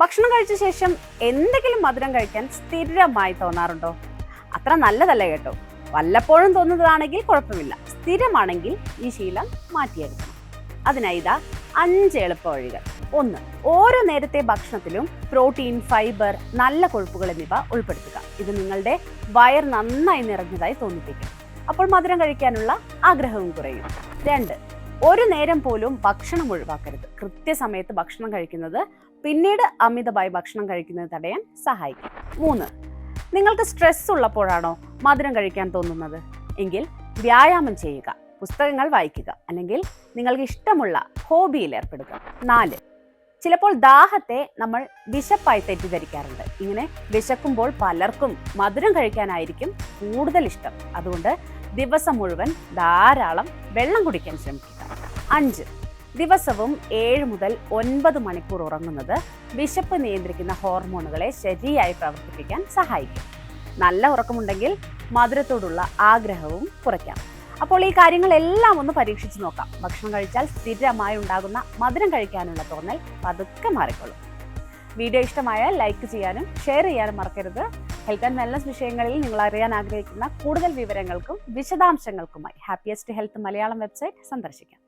ഭക്ഷണം കഴിച്ച ശേഷം എന്തെങ്കിലും മധുരം കഴിക്കാൻ സ്ഥിരമായി തോന്നാറുണ്ടോ? അത്ര നല്ലതല്ല കേട്ടോ. വല്ലപ്പോഴും തോന്നുന്നതാണെങ്കിൽ കുഴപ്പമില്ല. സ്ഥിരമാണെങ്കിൽ ഈ ശീലം മാറ്റിയെടുക്കണം. അതിനായി ഇതാ അഞ്ച് എളുപ്പ വഴികൾ ഒന്ന് ഓരോ നേരത്തെ ഭക്ഷണത്തിലും പ്രോട്ടീൻ ഫൈബർ നല്ല കൊഴുപ്പുകൾ എന്നിവ ഉൾപ്പെടുത്തുക. ഇത് നിങ്ങളുടെ വയർ നന്നായി നിറഞ്ഞതായി തോന്നിപ്പിക്കും. അപ്പോൾ മധുരം കഴിക്കാനുള്ള ആഗ്രഹവും കുറയും. രണ്ട് ഒരു നേരം പോലും ഭക്ഷണം ഒഴിവാക്കരുത്. കൃത്യസമയത്ത് ഭക്ഷണം കഴിക്കുന്നത് പിന്നീട് അമിതമായി ഭക്ഷണം കഴിക്കുന്നത് തടയാൻ സഹായിക്കും. മൂന്ന് നിങ്ങൾക്ക് സ്ട്രെസ് ഉള്ളപ്പോഴാണോ മധുരം കഴിക്കാൻ തോന്നുന്നത്? എങ്കിൽ വ്യായാമം ചെയ്യുക പുസ്തകങ്ങൾ വായിക്കുക അല്ലെങ്കിൽ നിങ്ങൾക്ക് ഇഷ്ടമുള്ള ഹോബിയിൽ ഏർപ്പെടുക. നാല് ചിലപ്പോൾ ദാഹത്തെ നമ്മൾ വിശപ്പായി തെറ്റിദ്ധരിക്കാറുണ്ട്. ഇങ്ങനെ വിശക്കുമ്പോൾ പലർക്കും മധുരം കഴിക്കാനായിരിക്കും കൂടുതൽ ഇഷ്ടം. അതുകൊണ്ട് ദിവസം മുഴുവൻ ധാരാളം വെള്ളം കുടിക്കാൻ ശ്രമിക്കുക. അഞ്ച് ദിവസവും ഏഴ് മുതൽ ഒൻപത് മണിക്കൂർ ഉറങ്ങുന്നത് വിശപ്പ് നിയന്ത്രിക്കുന്ന ഹോർമോണുകളെ ശരിയായി പ്രവർത്തിപ്പിക്കാൻ സഹായിക്കും. നല്ല ഉറക്കമുണ്ടെങ്കിൽ മധുരത്തോടുള്ള ആഗ്രഹവും കുറയ്ക്കാം. അപ്പോൾ ഈ കാര്യങ്ങളെല്ലാം ഒന്ന് പരീക്ഷിച്ച് നോക്കാം. ഭക്ഷണം കഴിച്ചാൽ സ്ഥിരമായി ഉണ്ടാകുന്ന മധുരം കഴിക്കാനുള്ള തോന്നൽ പതുക്കെ മാറിക്കൊള്ളും. വീഡിയോ ഇഷ്ടമായാൽ ലൈക്ക് ചെയ്യാനും ഷെയർ ചെയ്യാനും മറക്കരുത്. ഹെൽത്ത് ആൻഡ് വെൽനസ് വിഷയങ്ങളിൽ നിങ്ങൾ അറിയാൻ ആഗ്രഹിക്കുന്ന കൂടുതൽ വിവരങ്ങൾക്കും വിശദാംശങ്ങൾക്കുമായി ഹാപ്പിയസ്റ്റ് ഹെൽത്ത് മലയാളം വെബ്സൈറ്റ് സന്ദർശിക്കാം.